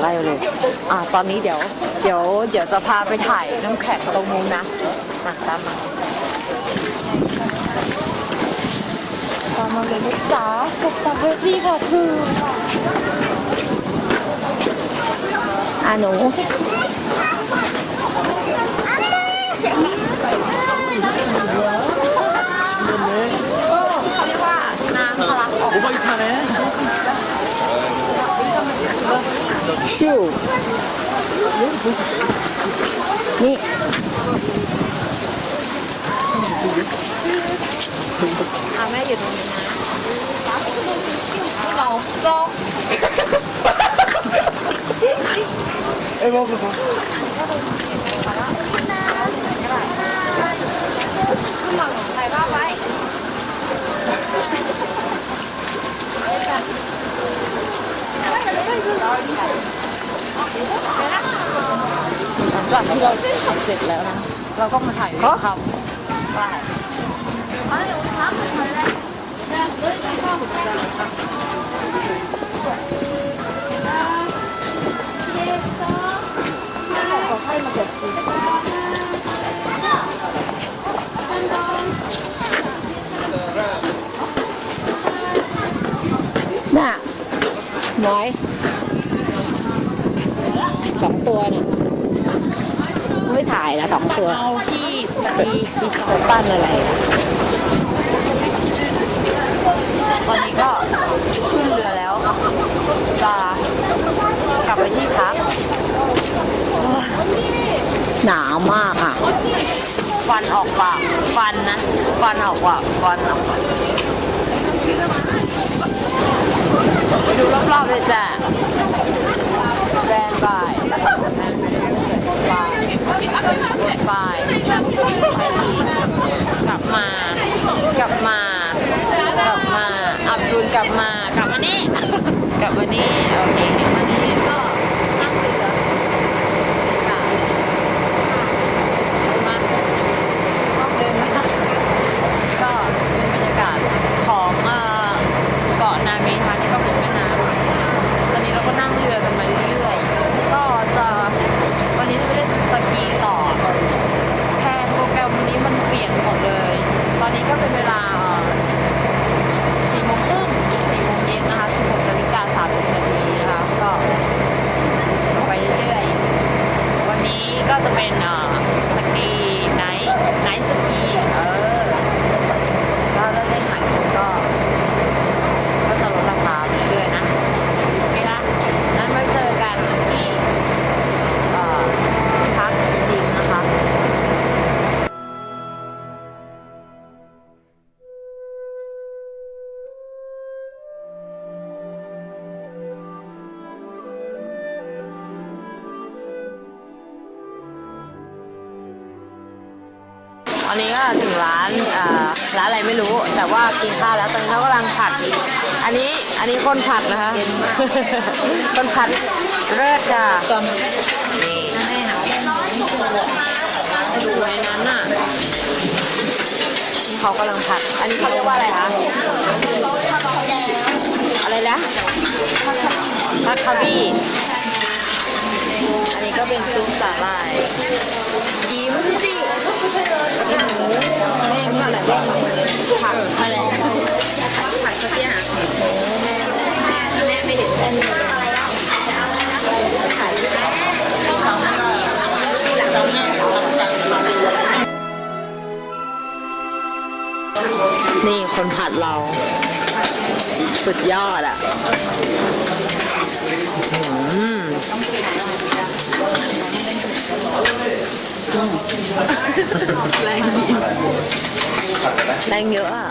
ไล่เลย อ่า ตอนนี้เดี๋ยว เดี๋ยว เดี๋ยวจะพาไปถ่ายน้ำแข็งตรงนู้นนะมาตามมาตามมาเลยนะจ๊ะสตรอเบอรี่ค่ะคืออะหนู 9 2 อ่าแม่อยู่ตรงนี้นะเงาโก้เอ้ยมองกันขึ้นมาของใครบ้างไว้ หลังจากที่เราถ่ายเสร็จแล้วนะ เราก็มาถ่ายรูปครับไปน่ะน้อยสอง ตัวเนี่ยไม่ถ่ายละสองตัวเอาที่ตีตีสองไปปั้นอะไรอะตอนนี้ก็ขึ้นเรือแล้วจะกลับไปที่พักโอ้ยหนาวมากค่ะฟันออกปากฟันนะฟันออกปากฟันออกปากไปดูรอบๆเลยจ้ะแบรนด์บายแบรนด์ไปเรื่อยๆบาย รถไปอีกกลับมากลับมากลับมาอับดุลกลับมากลับมานี่ กลับมานี่โอเค อันนี้ก็ถึงร้านร้านอะไรไม่รู้ แต่ว่ากินข้าวแล้วตอนนี้เรากำลังผัด อันนี้อันนี้คนผัดนะคะคนผัดเลิศจ้ะนี่ดูในนั้นน่ะเขากำลังผัด อันนี้เขาเรียกว่าอะไรคะอะไรนะผัดคาบี้อันนี้ก็เป็นซุปสาหร่ายยิ้มจิกินหมูไม่ไม่อะไรบ้างผักอะไรผักสักอย่างแม่แม่ไม่เห็ นี่คนผัดเรา สุดยอดอะอืมแรงดีแรงเยอะอะ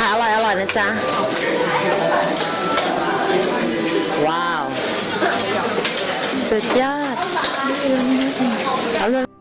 หาอร่อยอร่อยนะจ๊ะ สุดยอดเอาเลย